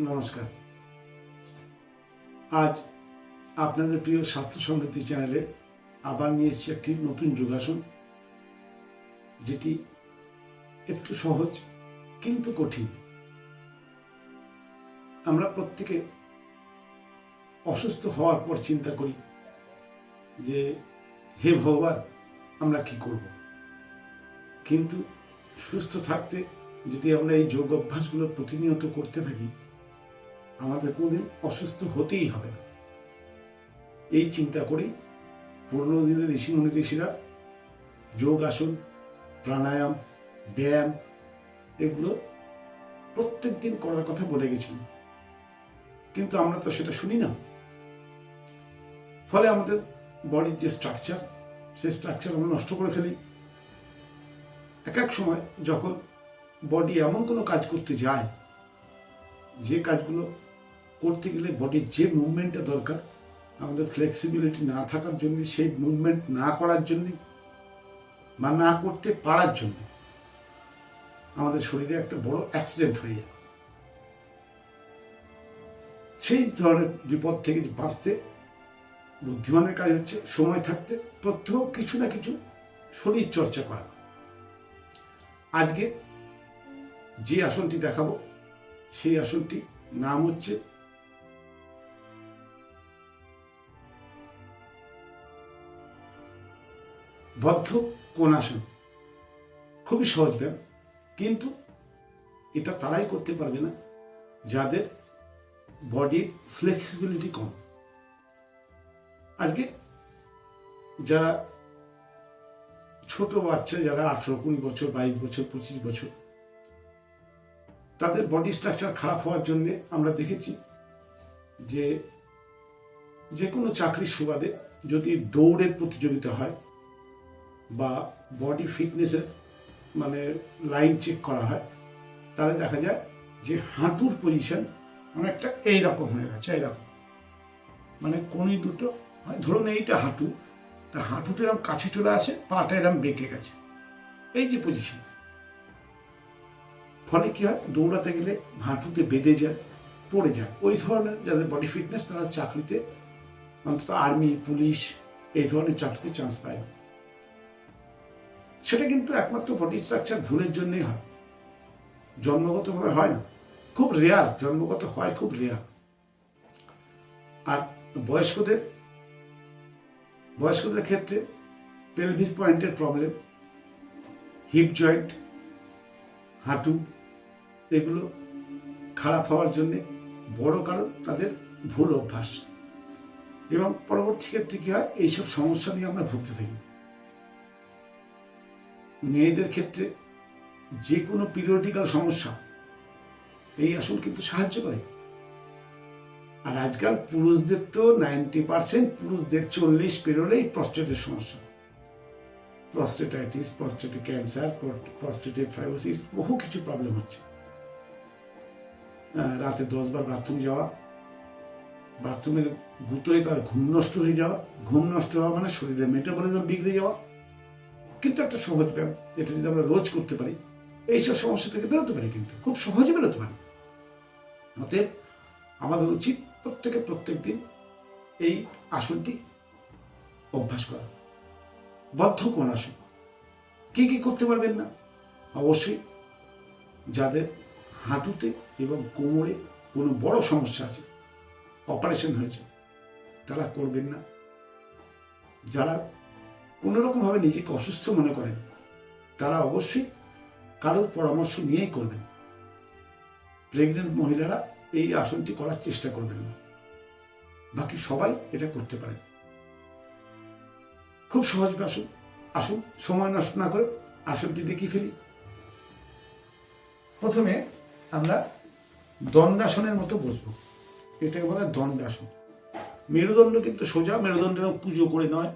নমস্কার। আজ আপনাদের প্রিয় স্বাস্থ্য সমৃদ্ধি চ্যানেলে আবার নিয়ে এসেছি একটি নতুন যোগাসন, যেটি একটু সহজ কিন্তু কঠিন। আমরা প্রত্যেকে অসুস্থ হওয়ার পর চিন্তা করি যে, হে ভগবান, আমরা কি করব? কিন্তু সুস্থ থাকতে যদি আমরা এই যোগ অভ্যাসগুলো প্রতিনিয়ত করতে থাকি আমাদের কোনোদিন অসুস্থ হতেই হবে না। এই চিন্তা করেই পুরনো দিনের ঋষি ঋষিমণি ঋষিরা যোগ আসন, প্রাণায়াম, ব্যায়াম এগুলো প্রত্যেক দিন করার কথা বলে গেছিলেন কিন্তু আমরা তো সেটা শুনি না। ফলে আমাদের বডির যে স্ট্রাকচার সেই স্ট্রাকচার আমরা নষ্ট করে ফেলি। এক এক সময় যখন বডি এমন কোনো কাজ করতে যায়, যে কাজগুলো করতে গেলে বডির যে মুভমেন্টটা দরকার, আমাদের ফ্লেক্সিবিলিটি না থাকার জন্য, সেই মুভমেন্ট না করার জন্য বা না করতে পারার জন্য আমাদের শরীরে একটা বড় অ্যাক্সিডেন্ট হয়ে যায়। সেই ধরনের বিপদ থেকে বাঁচতে বুদ্ধিমানের কাজ হচ্ছে সময় থাকতে প্রত্যহ কিছু না কিছু শরীর চর্চা করা। আজকে যে আসনটি দেখাবো, সেই আসনটি নাম হচ্ছে বদ্ধ কোন আসন? খুবই সহজ ব্যায়াম কিন্তু এটা তারাই করতে পারবে না, যাদের বডির ফ্লেক্সিবিলিটি কম। আজকে যারা ছোট বাচ্চা, যারা আঠেরো, কুড়ি বছর, বাইশ বছর, পঁচিশ বছর, তাদের বডি স্ট্রাকচার খারাপ হওয়ার জন্য আমরা দেখেছি যে যে কোনো চাকরির সুবাদে যদি দৌড়ের প্রতিযোগিতা হয় বা বডি ফিটনেসের মানে লাইন চেক করা হয়, তাহলে দেখা যায় যে হাঁটুর পজিশন অনেকটা এইরকম হয়ে গেছে, এইরকম। মানে কোনি দুটো ধরুন এইটা হাঁটু, তা হাঁটুটা এরকম কাছে চলে আসে, পাটা এরকম বেঁকে গেছে। এই যে পজিশন ফলে কি হয়? দৌড়াতে গেলে হাঁটুতে বেঁধে যায়, পড়ে যায়। ওই ধরনের যাদের বডি ফিটনেস তারা চাকরিতে অন্তত আর্মি পুলিশ এই ধরনের চাকরিতে চান্স পায়। না সেটা কিন্তু একমাত্র বডি স্ট্রাকচার ভুলের জন্যই হয়। জন্মগতভাবে হয় না। খুব রেয়ার জন্মগত হয় খুব রেয়ার আর বয়স্কদের বয়স্কদের ক্ষেত্রে পেলভিস পয়েন্টের প্রবলেম হিপ জয়েন্ট হাঁটু, এগুলো খারাপ হওয়ার জন্যে বড় কারণ তাদের ভুল অভ্যাস। এবং পরবর্তী ক্ষেত্রে কী হয়, এইসব সমস্যা নিয়ে আমরা ভুগতে থাকি। মেয়েদের ক্ষেত্রে যে কোনো পিরিয়ডিক্যাল সমস্যা, এই আসন কিন্তু সাহায্য করে। আর আজকাল পুরুষদের তো নাইনটি পার্সেন্ট পুরুষদের চল্লিশ পেরোলেই প্রস্টেটের সমস্যা। Prostatitis prostatic cancer prostatic fibrosis বহু কিছু প্রবলেম হচ্ছে। রাতে দশ বার বাথরুম যাওয়া বাথরুমের গুতোয় তার ঘুম নষ্ট হয়ে যাওয়া। ঘুম নষ্ট হওয়া মানে শরীরের মেটাবলিজম বিগড়ে যাওয়া। কিন্তু একটা সহজ ব্যায়াম এটা যদি আমরা রোজ করতে পারি, এইসব সমস্যা থেকে বেরোতে পারি কিন্তু, খুব সহজে বেরোতে পারি। অতএব আমাদের উচিত প্রত্যেকে প্রত্যেক দিন এই আসনটি অভ্যাস করা। বদ্ধ কোন আসন। কি কি করতে পারবেন না? অবশ্যই যাদের হাঁটুতে এবং কোমরে কোনো বড় সমস্যা আছে, অপারেশন হয়েছে, তারা করবেন না। যারা কোনো রকমভাবে নিজেকে অসুস্থ মনে করেন। তারা অবশ্যই কারোর পরামর্শ নিয়েই করবেন। প্রেগনেন্ট মহিলারা এই আসনটি করার চেষ্টা করবেন না। বাকি সবাই এটা করতে পারে খুব সহজ আসুন আসুন, সময় নষ্ট না করে আসনটি দেখিয়ে ফেলি। প্রথমে আমরা দণ্ডাসনের মতো বসবো। এটাকে বলা দণ্ডাসন। মেরুদণ্ড কিন্তু সোজা মেরুদণ্ডের পুজো করে নয়।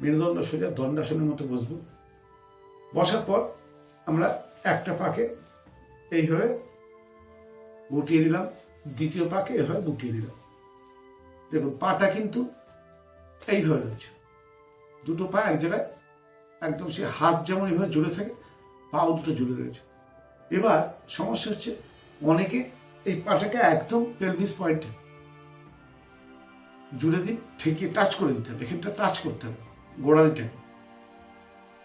মেরুদণ্ড সোজা দণ্ডাসনের মতো বসবো। বসার পর আমরা একটা পাকে এইভাবে গুটিয়ে দিলাম দ্বিতীয় পাকে এভাবে গুটিয়ে দিলাম দেখুন, পাটা কিন্তু এইভাবে রয়েছে। দুটো পা এক জায়গায়, একদম সে হাত যেমন এভাবে জুড়ে থাকে, পাও দুটো জুড়ে রয়েছে। এবার সমস্যা হচ্ছে অনেকে এই পাটাকে একদম পেলভিস পয়েন্টে জুড়ে দিন ঠেকিয়ে টাচ করে দিতে হবে। এখানটা টাচ করতে হবে। গোড়ালিটাকে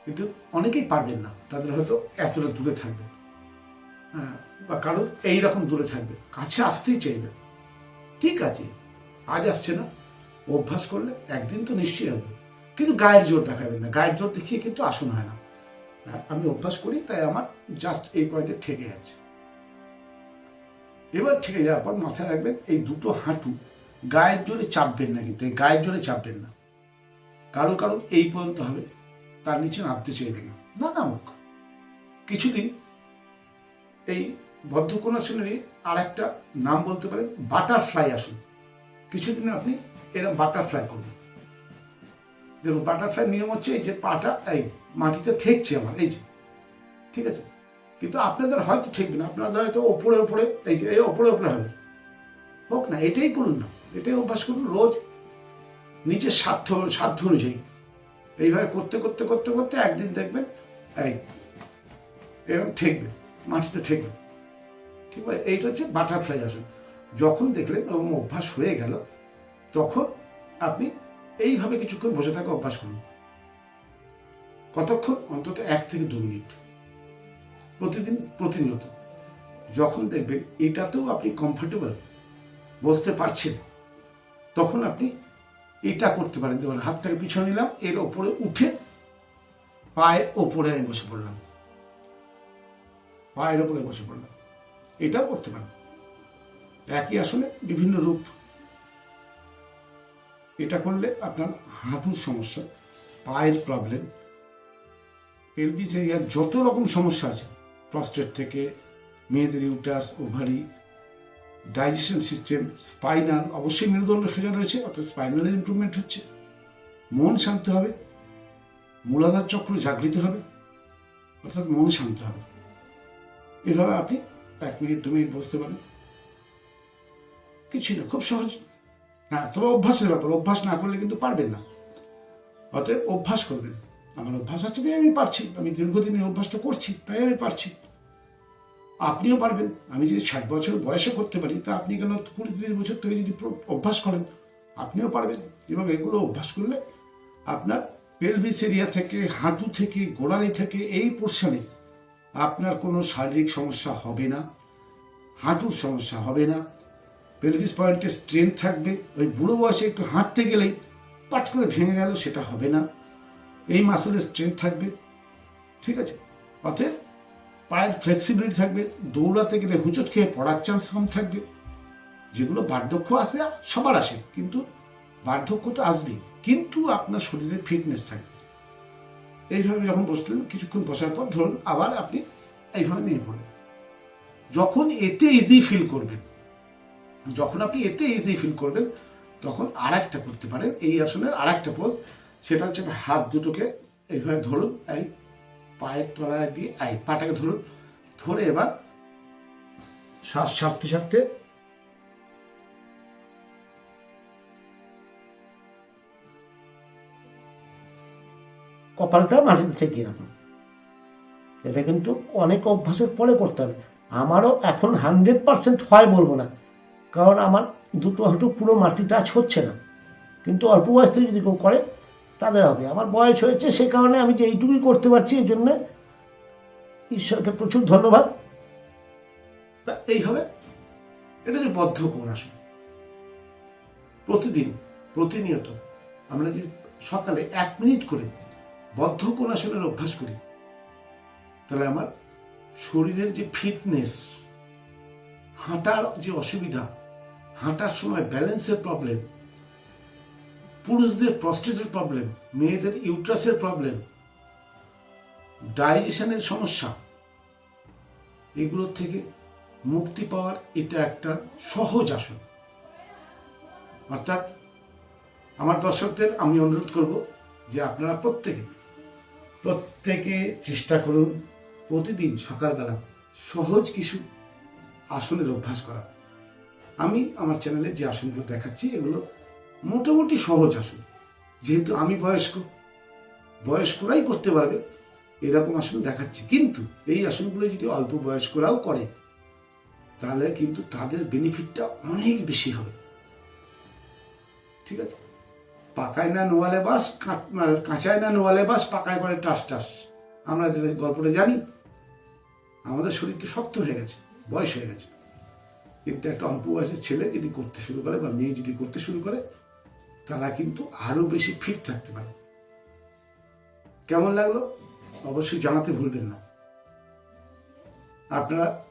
কিন্তু অনেকেই পারবেন না তাদের হয়তো এতটা দূরে থাকবে। হ্যাঁ বা কারোর এইরকম দূরে থাকবে কাছে আসতেই চাইবে। ঠিক আছে আজ আসছে না অভ্যাস করলে একদিন তো নিশ্চয়ই আসবে। কিন্তু গায়ের জোর দেখাবেন না গায়ের জোর দেখিয়ে কিন্তু আসন হয় না। হ্যাঁ, আমি অভ্যাস করি তাই আমার জাস্ট এই পয়েন্টে ঠেকে আছে। এবার ঠেকে যাওয়ার পর মাথায় রাখবেন এই দুটো হাঁটু গায়ের জোরে চাপবেন না কিন্তু এই গায়ের জোরে চাপবেন না। কারও কারও এই পর্যন্ত হবে, তার নিচে নামতে চাইবে না। না নামুক। কিছুদিন এই বদ্ধকোণাসনেরই আর একটা নাম বলতে পারেন, বাটারফ্লাই আসুন। কিছুদিন আপনি এরকম বাটারফ্লাই করবেন দেখুন, বাটারফ্লাই নিয়ম হচ্ছে এই যে পাটা, এই মাটিতে ঠেকছে আমার, এই যে। ঠিক আছে? কিন্তু আপনাদের হয়তো ঠেকবে না, আপনাদের হয়তো ওপরে ওপরে, এই যে, এই ওপরে ওপরে হবে। হোক না, এটাই করুন না। এটাই অভ্যাস করুন, রোজ নিজের সাধ্য সাধ্য অনুযায়ী। এইভাবে করতে করতে করতে করতে একদিন দেখবেন, এই, এরকম ঠেকবে, মাটিতে ঠেকবে। ঠিক আছে, এইটা হচ্ছে বাটারফ্লাই আসুন যখন দেখলেন ওরকম অভ্যাস হয়ে গেল, তখন আপনি এইভাবে কিছুক্ষণ বসে থাকা অভ্যাস করুন। কতক্ষণ? অন্তত এক থেকে দু মিনিট। প্রতিদিন, প্রতিনিয়ত। যখন দেখবেন এটাতেও আপনি কমফোর্টেবল বসতে পারছেন, তখন আপনি এটা করতে পারেন। যেমন হাতটাকে পিছনে নিলাম, এর ওপরে উঠে পায়ের ওপরে আমি বসে পড়লাম। পায়ের ওপরে বসে পড়লাম। এটাও করতে পারেন। একই আসলে বিভিন্ন রূপ। এটা করলে আপনার হাঁটুর সমস্যা, পায়ের প্রবলেম পেলভিস এরিয়ার যত রকম সমস্যা আছে প্রস্টেট থেকে, মেয়েদের uterus ovary digestion system spinal অবশ্যই মেরুদণ্ড সোজা রয়েছে, অর্থাৎ স্পাইনালের ইমপ্রুভমেন্ট হচ্ছে। মন শান্ত হবে, মূলাধার চক্র জাগৃত হবে, অর্থাৎ মন শান্ত হবে। এভাবে আপনি এক মিনিট, দু মিনিট বসতে পারেন। কিছুই না, খুব সহজ। হ্যাঁ তবে অভ্যাসের ব্যাপার, অভ্যাস না করলে কিন্তু পারবেন না। অতএব অভ্যাস করবেন। আমার অভ্যাস আছে, তাই আমি পারছি। আমি দীর্ঘদিন এই অভ্যাসটা করছি, তাই আমি পারছি। আপনিও পারবেন। আমি যদি ষাট বছর বয়সে করতে পারি, তা আপনি কেন কুড়ি তিরিশ বছর থেকে যদি অভ্যাস করেন? আপনিও পারবেন। এবং এগুলো অভ্যাস করলে আপনার পেলভিস এরিয়া থেকে, হাঁটু থেকে, গোড়ালি থেকে, এই পোর্শনে আপনার কোনো শারীরিক সমস্যা হবে না, হাঁটুর সমস্যা হবে না পেলভিস পয়েন্টে স্ট্রেংথ থাকবে, ওই বুড়ো বয়সে একটু হাঁটতে গেলেই পাট করে ভেঙে গেল, সেটা হবে না। এই মাসেলের স্ট্রেংথ থাকবে, ঠিক আছে? অতএব পায়ের ফ্লেক্সিবিলিটি থাকবে, দৌড়াতে গেলে হুঁচট খেয়ে পড়ার চান্স কম থাকবে। যেগুলো বার্ধক্য আসে সবার আসে, কিন্তু বার্ধক্য তো আসবেই। কিন্তু আপনার শরীরে ফিটনেস থাকবে। এইভাবে যখন বসলেন, কিছুক্ষণ বসার পর ধরুন আবার আপনি এইভাবে নিয়ে পড়লেন। যখন এতে ইজি ফিল করবেন, যখন আপনি এতে ইজি ফিল করবেন, তখন আর করতে পারেন। এই আসনের আর একটা পোজ সেটা হচ্ছে হাত দুটোকে এইভাবে ধরুন, এই পায়ের তলায় দিয়ে, এই পাটাকে ধরুন ধরে এবার শ্বাস ছাড়তে ছাড়তে কপালটা মাটিতে ঠেকিয়ে রাখুন এটা কিন্তু অনেক অভ্যাসের পরে করতে হবে। আমারও এখন হান্ড্রেড পার্সেন্ট হয় বলব না, কারণ আমার দুটো হাঁটু পুরো মাটি টাচ হচ্ছে না। কিন্তু অল্প বয়স থেকে যদি কেউ করে তাদের হবে। আমার বয়স হয়েছে সে কারণে আমি যে এইটুকুই করতে পারছি, এই জন্যে ঈশ্বরকে প্রচুর ধন্যবাদ। তা এইভাবে এটা যে বদ্ধ আসুন প্রতিদিন, প্রতিনিয়ত আমরা যদি সকালে এক মিনিট করে বদ্ধ কোণাসনের অভ্যাস করি, তাহলে আমার শরীরের যে ফিটনেস, হাঁটার যে অসুবিধা, হাঁটার সময় ব্যালেন্সের প্রবলেম পুরুষদের প্রস্টেটের প্রবলেম মেয়েদের ইউট্রাসের প্রবলেম ডাইজেশনের সমস্যা, এগুলোর থেকে মুক্তি পাওয়ার এটা একটা সহজ আসন। অর্থাৎ আমার দর্শকদের, আমি অনুরোধ করব যে আপনারা প্রত্যেকে প্রত্যেকে চেষ্টা করুন প্রতিদিন সকালবেলা সহজ কিছু আসনের অভ্যাস করা। আমি আমার চ্যানেলে যে আসনগুলো দেখাচ্ছি, এগুলো মোটামুটি সহজ আসন যেহেতু আমি বয়স্ক, বয়স্করাই করতে পারবে, এরকম আসন দেখাচ্ছি। কিন্তু এই আসনগুলো যদি অল্প বয়স্করাও করে, তাহলে কিন্তু তাদের বেনিফিটটা অনেক বেশি হবে। ঠিক আছে? পাকায় না নোয়ালে বাস কাঁচায় না নোয়ালে বাস, পাকায় করে টাস টাস। আমরা যে গল্পটা জানি, আমাদের শরীর তো শক্ত হয়ে গেছে, বয়স হয়ে গেছে। কিন্তু একটা অল্প বয়সের ছেলে যদি করতে শুরু করে বা মেয়ে যদি করতে শুরু করে তারা কিন্তু আরও বেশি ফিট থাকতে পারে। কেমন লাগল? অবশ্যই জানাতে ভুলবেন না। আপনারা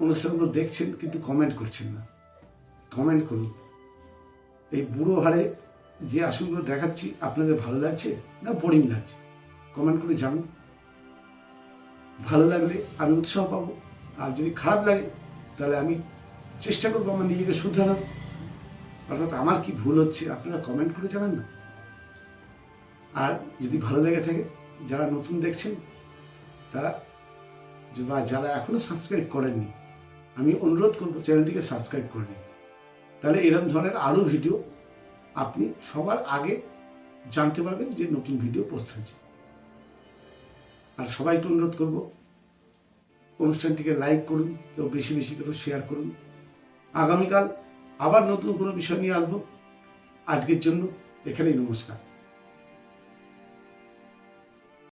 অনুষ্ঠানগুলো দেখছেন কিন্তু কমেন্ট করছেন না। কমেন্ট করুন। এই বুড়ো হারে যে আসনগুলো দেখাচ্ছি, আপনাদের ভালো লাগছে না বোরিং লাগছে? কমেন্ট করে জানুন। ভালো লাগলে আমি উৎসাহ পাবো। আর যদি খারাপ লাগে, তাহলে আমি চেষ্টা করব আমার নিজেকে শুধরানোর। অর্থাৎ আমার কি ভুল হচ্ছে আপনারা কমেন্ট করে জানান না। আর যদি ভালো লেগে থাকে, যারা নতুন দেখছেন, তারা বা যারা এখনও সাবস্ক্রাইব করেননি, আমি অনুরোধ করব চ্যানেলটিকে সাবস্ক্রাইব করে নিন। তাহলে এরকম ধরনের আরও ভিডিও আপনি সবার আগে জানতে পারবেন যে নতুন ভিডিও পোস্ট হয়েছে। আর সবাইকে অনুরোধ করব, অনুষ্ঠানটিকে লাইক করুন এবং বেশি বেশি করে শেয়ার করুন। আগামীকাল আবার নতুন কোনো বিষয় নিয়ে আসব। আজকের জন্য এখানেই নমস্কার।